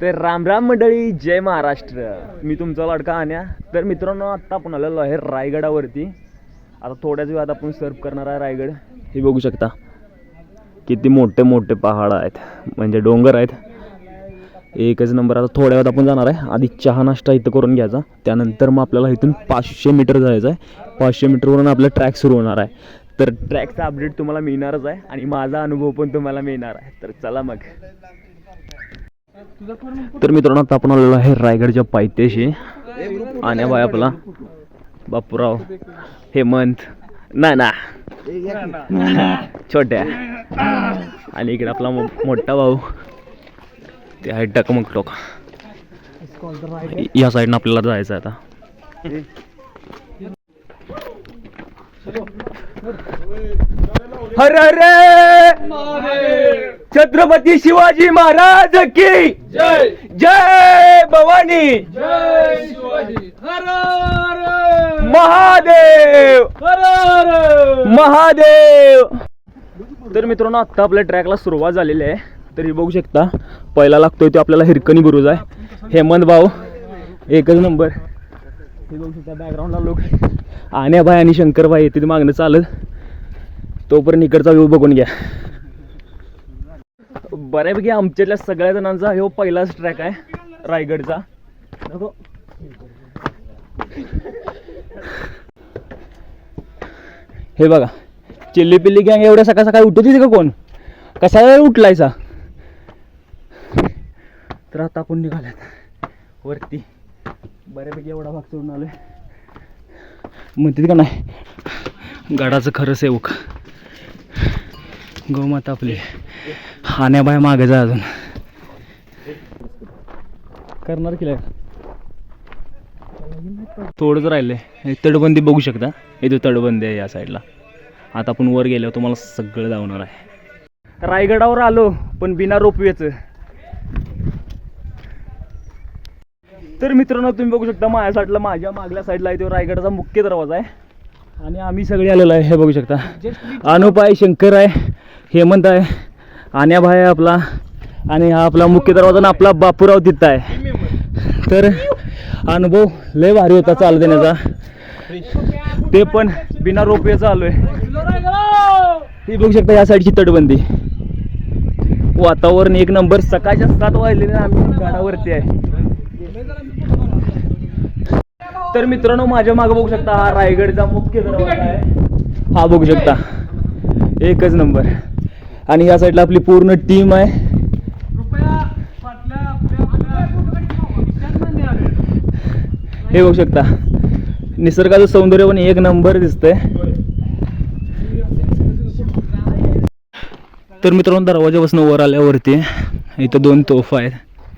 तर राम राम मंडळी जय महाराष्ट्र. मी तुमचा लाडका आण्या तर मित्रांनो आत्ता आपण आलेलो आहे रायगडावरती. आता थोड्याच वेळात आपण सर्व करणार आहे रायगड. हे बघू शकता. किती मोठे मोठे पहाड आहेत. म्हणजे डोंगर आहेत. एकच नंबर. आता थोड्या वेळात आपण जाणार आहे. आधी चहा नाश्ता इथं करून घ्यायचा. त्यानंतर मग आपल्याला इथून पाचशे मीटर जायचं आहे. पाचशे मीटरवरून आपलं ट्रॅक सुरू होणार आहे. तर ट्रॅकचा अपडेट तुम्हाला मिळणारच आहे. आणि माझा अनुभव पण तुम्हाला मिळणार आहे. तर चला मग. तर मित्रांनो आता आपण आलेलो आहे रायगडच्या पायथ्याशी. आणि बाय आपला. बापूराव हेमंत. ना ना. छोट्या. आणि इकडे आपला मोठा भाऊ. ते आहे टकमक टोक या साईडनं आपल्याला जायचं आता. हर हरे! छत्रपती शिवाजी महाराज की जय! जय भवानी! महादेव! महादेव! तर मित्रांनो आत्ता आपल्या ट्रॅकला सुरुवात झालेली आहे. तर हे बघू शकता पहिला लागतोय तो आपल्याला हिरकणी बुरुज आहे. हेमंत भाऊ एकच नंबर. हे बघू शकता बॅकग्राऊंडला लोक आण्याबाई आणि शंकरभाई येते मागणं चालत. तोपर्यंत इकडचा व्ह्यू बघून घ्या. बऱ्यापैकी आमच्यातल्या सगळ्या जणांचा हा पहिलाच ट्रॅक आहे रायगडचा. हे बघा चिल्ली पिल्ली गँग एवढ्या सकाळ सकाळी उठत होती का कोण कशाला उठलायचा? तर आता आपण निघाल्यात. वरती. बऱ्यापैकी एवढा भाग सोडून आलोय. म्हणते का नाही? गडाचं खरं सेवक. गोमाता आपली. हाण्याबाय मागे जा अजून. करणार की थोडंच राहिले. तडबंदी बघू शकता. इथे तटबंदी आहे या साईडला आता आपण वर गेल्यावर तुम्हाला सगळं जावणार आहे. रायगडावर आलो पण बिना रोपवेचं. तर मित्रांनो तुम्ही बघू शकता माझ्या साईडला माझ्या मागल्या साईडला आहे तो रायगडाचा मुख्य दरवाजा आहे. आणि आम्ही सगळे आलेलो आहे हे बघू शकता. अनुप आहे शंकर आहे हेमंत आहे आण्याभाई आहे आपला. आणि हा आपला मुख्य दरवाजा आणि आपला बापूराव तिथं आहे. तर अनुभव लय भारी होता चालू देण्याचा. ते पण बिना रोपवेचं आलोय हे बघू शकता या साईडची तटबंदी. वातावरण एक नंबर सकाळच्या सात वाजलेले आम्ही गडावरती आहे. तर मित्रांनो माझ्या मागे बघू शकता हा रायगडचा मुख्य दरवाजा आहे. हा बघू शकता. एकच नंबर. आणि या साईडला आपली पूर्ण टीम आहे. हे बघू शकता. निसर्गाचं सौंदर्य पण एक नंबर दिसतंय. तर मित्रांनो दरवाजापासून वर आल्यावरती इथं दोन तोफा आहेत.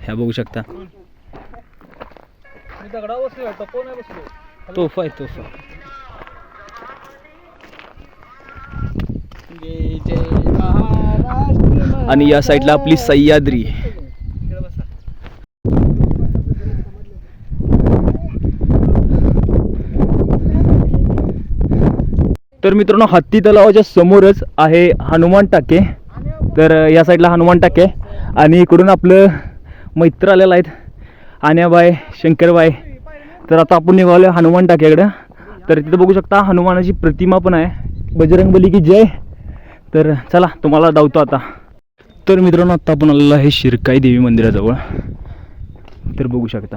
ह्या बघू शकता. तोफा आहे तोफा आणि या साईडला आपली सह्याद्री. तर मित्रांनो हत्ती तलावाच्या समोरच आहे हनुमान टाके. तर या साईडला हनुमान टाके. आणि इकडून आपलं मैत्र आलेलं आहेत. आण्याबाई शंकरबाई. तर आता आपण निघालो हनुमान टाक्याकडं. तर तिथं बघू शकता हनुमानाची प्रतिमा पण आहे. बजरंगबली की जय. तर चला तुम्हाला धावतो आता. तर मित्रांनो आत्ता आपण आलेलो आहे शिरकाई देवी मंदिराजवळ. तर बघू शकता.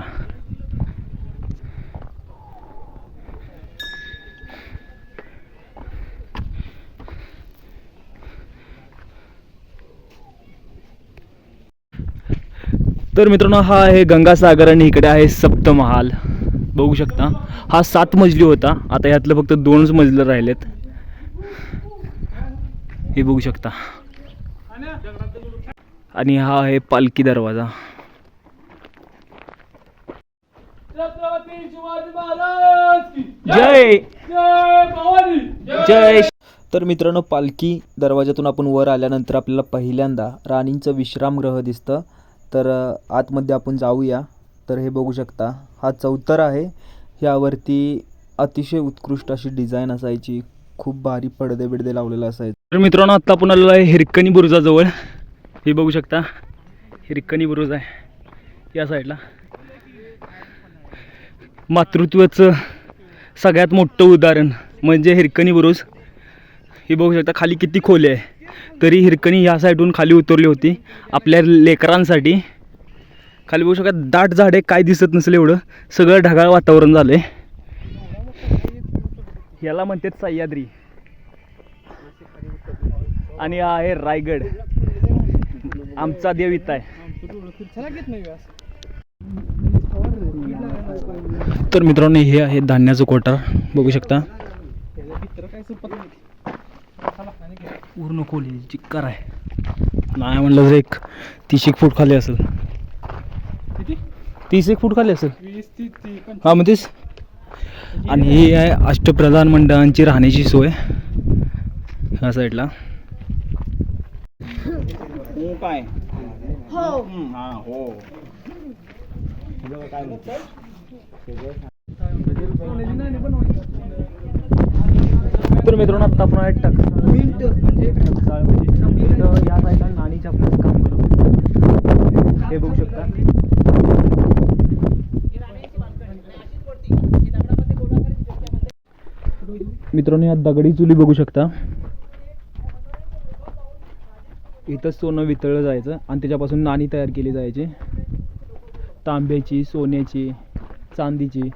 तर मित्रांनो हा आहे गंगासागर आणि इकडे आहे सप्तमहाल. बघू शकता हा सात मजली होता. आता यातलं फक्त दोनच मजले राहिलेत. हे बघू शकता. आणि हा आहे पालखी दरवाजा. जय! जय! जय तर मित्रांनो पालखी दरवाजातून आपण वर आल्यानंतर आपल्याला पहिल्यांदा राणींचं विश्रामगृह दिसतं. तर आतमध्ये आपण जाऊया. तर हे बघू शकता हा चौतर आहे. ह्यावरती अतिशय उत्कृष्ट अशी डिझाईन असायची. खूप भारी पडदे बिडदे लावलेले असायचे. तर मित्रांनो आत्ता आपण आलेलो आहे हिरकणी बुरुजाजवळ हे बघू शकता हिरकणी बुरुज आहे. या साईडला. मातृत्वाचं सगळ्यात मोठं उदाहरण म्हणजे हिरकणी बुरुज. हे बघू शकता खाली किती खोली आहे. तरी हिरकणी ह्या साईडून खाली उतरली होती. आपल्या लेकरांसाठी. खाली बघू शकत दाट झाडे काय दिसत नसले एवढं. सगळं ढगाळ वातावरण झालं आहे याला म्हणतात सह्याद्री. आणि हा आहे रायगड. आमचा देव इथं आहे. तर मित्रांनो हे आहे धान्याचं कोटार बघू शकता. पूर्ण खोली चिक्कार आहे. नाही म्हणलं तर एक तीस एक फूट खाली असेल. तीस एक फूट खाली असेल. हा मग तेच आणि ही आहे अष्टप्रधान मंडळांची राहण्याची सोय. ह्या साईडला. काय? हो. हा हो. तर मित्रांनो आत्ता आपण आहे टक टकसाळ म्हणजे इथं या साईडला नाणीच्या आपलं काम करत. हे बघू शकता. मित्रांनो या दगडी चुली बघू शकता. इथं सोनं वितळलं जायचं आणि त्याच्यापासून नाणी तयार केली जायची. तांब्याची सोन्याची चांदीची.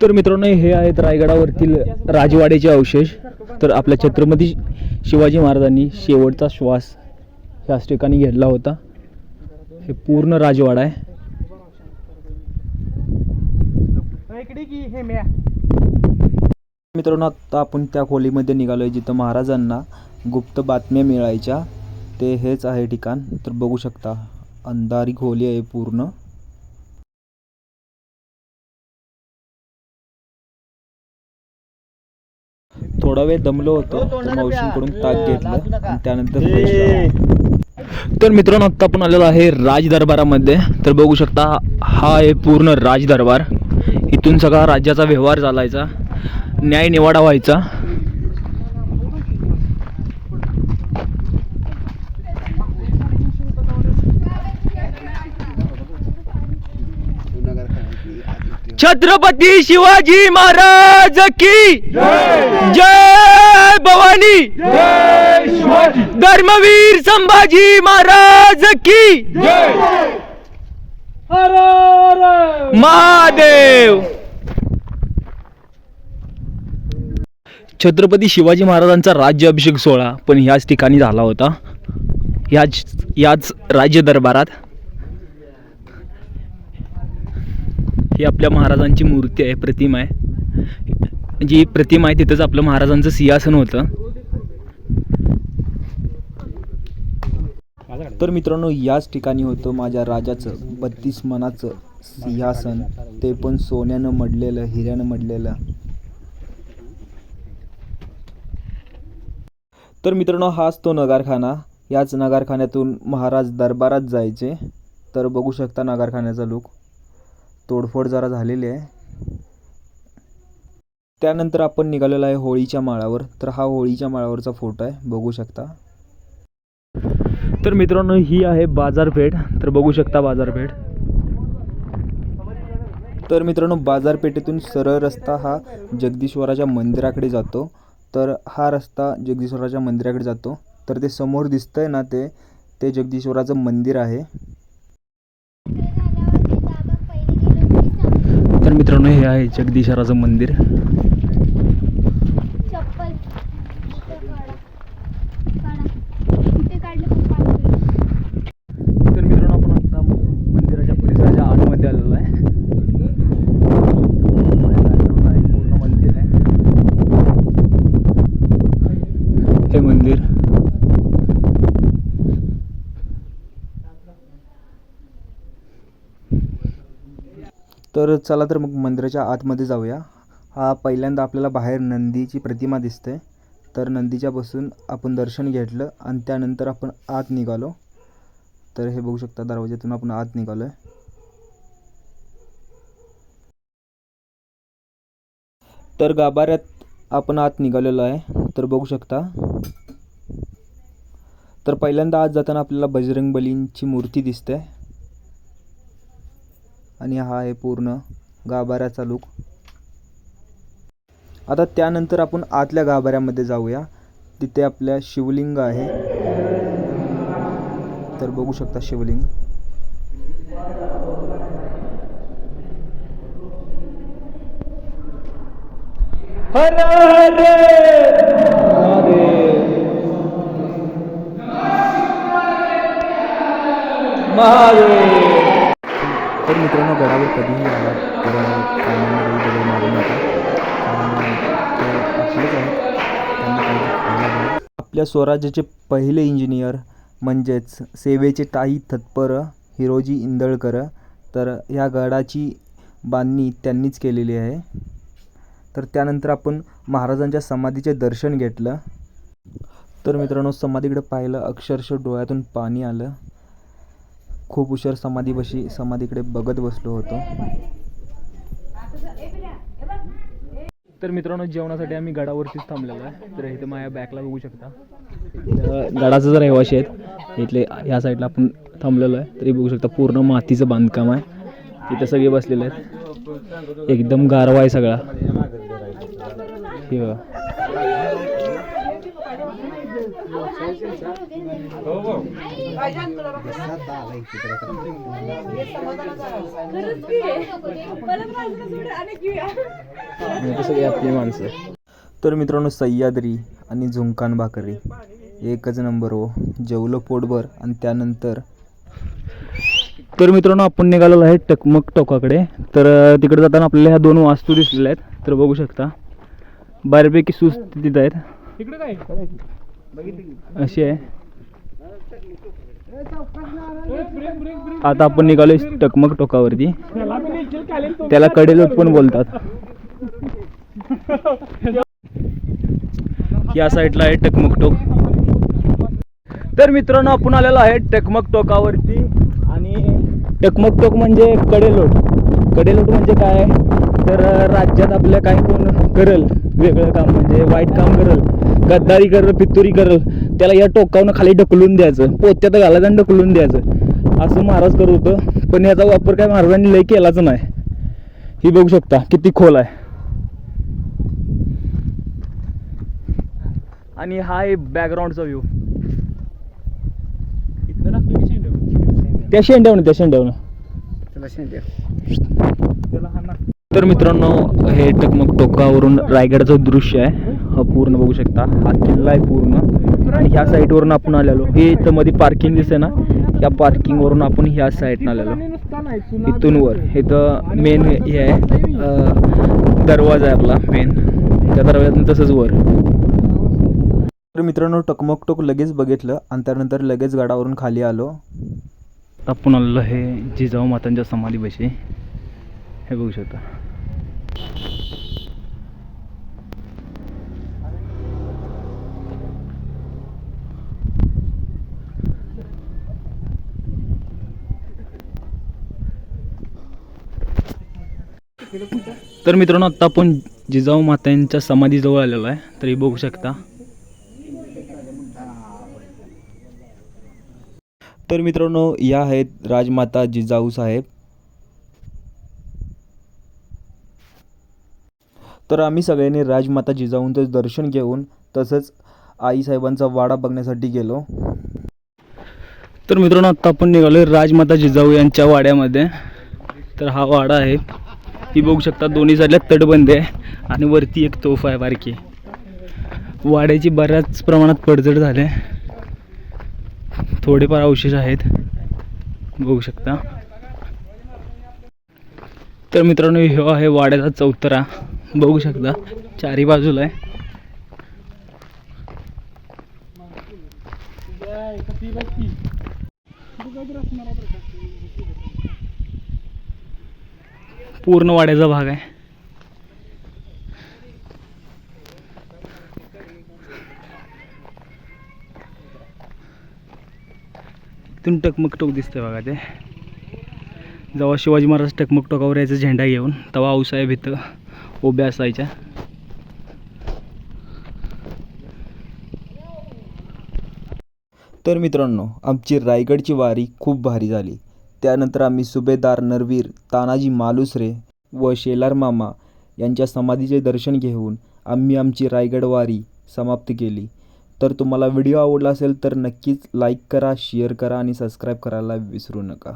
तर मित्रांनो हे आहेत रायगडावरतील राजवाड्याचे अवशेष. तर आपल्या छत्रपती शिवाजी महाराजांनी शेवटचा श्वास ह्याच ठिकाणी घेतला होता. हे पूर्ण राजवाडा आहे. इकडे की हे म्या. मित्रांनो आत्ता आपण त्या खोलीमध्ये निघालो आहे जिथं महाराजांना गुप्त बातम्या मिळायच्या. ते हेच आहे ठिकाण. तर बघू शकता अंधारी खोली आहे पूर्ण. थोडा वेळ दमलो होतो. तर मावशींकडून ताक घेतलं. आणि त्यानंतर. तर मित्रांनो आत्ता आपण आलेलो आहे राज दरबारामध्ये तर बघू शकता हा आहे पूर्ण राज दरबार इथून सगळा राज्याचा व्यवहार चालायचा. न्याय निवाडा व्हायचा. छत्रपती शिवाजी महाराज की जय! भवानी धर्मवीर संभाजी महाराज की महादेव. छत्रपती शिवाजी महाराजांचा राज्याभिषेक सोहळा पण ह्याच ठिकाणी झाला होता. ह्याच याच राज्य दरबारात ही आपल्या महाराजांची मूर्ती आहे प्रतिमा आहे. जी प्रतिमा आहे तिथंच आपलं महाराजांचं सिंहासन होतं. तर मित्रांनो याच ठिकाणी होतं माझ्या राजाचं बत्तीस मनाचं सिंहासन. ते पण सोन्यानं मडलेलं हिऱ्यानं मडलेलं. तर मित्रांनो हाच तो नगारखाना. याच नगारखान्यातून महाराज दरबारात जायचे. तर बघू शकता नगारखान्याचा लुक. तोडफोड जरा झालेली आहे. त्यानंतर आपण निघालेलो आहे होळीच्या माळावर. तर हा होळीच्या माळावरचा फोटो आहे. बघू शकता. तर मित्रांनो ही आहे बाजारपेठ. तर बघू शकता बाजारपेठ. तर मित्रांनो बाजारपेठेतून सरळ रस्ता हा जगदीश्वराच्या मंदिराकडे जातो. तर हा रस्ता जगदीश्वराच्या मंदिराकडे जातो. तर ते समोर दिसतंय ना ते ते जगदीश्वराचं मंदिर आहे. तर मित्रांनो हे आहे जगदीश्वराचं मंदिर चप्पल इथं काढा काढा इथे काढलं पण काढलं. तर मित्रांनो आपण आता मंदिराच्या परिसराच्या आतमध्ये आलेलो आहे माझ्या background ला एक पूर्ण मंदिर आहे हे मंदिर तर चला तर मग मंदिराच्या आतमध्ये जाऊया. हा पहिल्यांदा आपल्याला बाहेर नंदीची प्रतिमा दिसते. तर नंदीच्या बसून आपण दर्शन घेतलं आणि त्यानंतर आपण आत निघालो. तर हे बघू शकता दरवाज्यातून आपण आत निघालो आहे तर गाभाऱ्यात आपण आत निघालेलो आहे. तर बघू शकता. तर पहिल्यांदा आत जाताना आपल्याला बजरंग बलींची मूर्ती दिसते. आणि हा आहे पूर्ण गाभाऱ्याचा लुक. आता त्यानंतर आपण आतल्या गाभाऱ्यामध्ये जाऊया. तिथे आपल्या शिवलिंग आहे. तर बघू शकता शिवलिंग. हर तर मित्रांनो गडावर कधीही आला किंवा कामामध्ये दगड मारू नका. कारण ते आपलेच आहेत. त्यांना आपल्या स्वराज्याचे पहिले इंजिनियर म्हणजेच सेवेचे ताई थत्पर हिरोजी इंदळकर तर ह्या गडाची बांधणी त्यांनीच केलेली आहे. तर त्यानंतर आपण महाराजांच्या समाधीचे दर्शन घेतलं. तर मित्रांनो समाधीकडे पाहिलं अक्षरशः डोळ्यातून पाणी आलं. खूप उशीर समाधीपाशी समाधीकडे बघत बसलो होतो. तर मित्रांनो जेवणासाठी आम्ही गडावरतीच थांबलेलो आहे. तर इथे माझ्या बॅकला बघू शकता. गडाचं जर रहिवाशी आहेत. इथले ह्या साईडला आपण थांबलेलो आहे. तरी बघू शकता पूर्ण मातीचं बांधकाम आहे. इथे सगळे बसलेले आहेत. एकदम गारवा आहे सगळा. हे बघा आणि इथे सगळी आपली माणसं तर मित्रांनो सह्याद्री आणि झुंकान भाकरी एकच नंबर हो. जेवलं पोटभर आणि त्यानंतर तर मित्रांनो आपण निघालेलो आहे टकमक टोकाकडे. तर तिकडे जाताना आपल्याला ह्या दोन वास्तू दिसलेल्या आहेत. तर बघू शकता. बऱ्यापैकी सुस्थितीत आहेत. काय अशी आहे. आता आपण निघालोय टकमक टोकावरती. त्याला कडेलोट पण बोलतात. या साईडला आहे टकमक टोक. तर मित्रांनो आपण आलेलो आहे टकमक टोकावरती आणि टकमक टोक म्हणजे कडेलोट. कडेलोट म्हणजे काय? तर राज्यात आपल्या काही कोण करल वेगळं काम म्हणजे वाईट काम करल. गद्दारी करल पितुरी करल त्याला या टोकावनं खाली ढकलून द्यायचं. पोत्यात घालायचं आणि ढकलून द्यायचं. असं महाराज करत होतं. पण याचा वापर काय महाराजांनी लय केलाच नाही. ही बघू शकता किती खोल आहे. आणि हा आहे बॅकग्राऊंडचा व्ह्यू? त्या शेंड्यावनं त्या शेंड्यावनं हा ना तर मित्रांनो हे टकमक टोकावरून रायगडचं दृश्य आहे. पूर्ण बघू शकता. हा किल्ला आहे पूर्ण. आणि ह्या साईडवरून आपण आलेलो. हे इथं मध्ये पार्किंग दिसते ना या पार्किंगवरून आपण ह्या साईडनं आलेलो. इथून वर. इथं मेन हे आहे. दरवाजा आहे आपला मेन त्या दरवाज्यातून तसंच वर. तर मित्रांनो टकमक टोक लगेच बघितलं. आणि त्यानंतर लगेच गडावरून खाली आलो. आपण आलेलो हे जिजाऊ मातांच्या समाधीपाशी. हे बघू शकता. तर मित्रांनो आत्ता आपण जिजाऊ मात्यांच्या समाधीजवळ आलेलो आहे. तरी बघू शकता. तर मित्रांनो या आहेत राजमाता जिजाऊ साहेब. तर आम्ही सगळ्यांनी राजमाता जिजाऊंचं दर्शन घेऊन तसंच आईसाहेबांचा वाडा बघण्यासाठी गेलो. तर मित्रांनो आत्ता आपण निघालो राजमाता जिजाऊ यांच्या वाड्यामध्ये. तर हा वाडा आहे. ही बघू शकता दोन्ही साईडला तटबंदी आहे आणि वरती एक तोफ आहे बारकी. वाड्याची बऱ्याच प्रमाणात पडझड झाले थोडेफार अवशेष आहेत. बघू शकता. तर मित्रांनो ह्यो आहे वाड्याचा चौतरा. बघू शकता चारी बाजूला आहे ती बघ की तू काय तर असणार आहे बरं का. पूर्ण वाड्याचा भाग आहे. इथून टकमक टोक दिसतंय बघा ते. जेव्हा शिवाजी महाराज टकमक टोकावर यायचा झेंडा घेऊन तेव्हा आऊसाहेब इथं उभ्या असायच्या. तर मित्रांनो आमची रायगडची वारी खूप भारी झाली. त्यानंतर आम्ही सुभेदार नरवीर तानाजी मालुसरे व शेलार मामा यांच्या समाधीचे दर्शन घेऊन आम्ही आमची रायगडवारी समाप्त केली. तर तुम्हाला व्हिडिओ आवडला असेल तर नक्कीच लाईक करा शेअर करा आणि सबस्क्राईब करायला विसरू नका.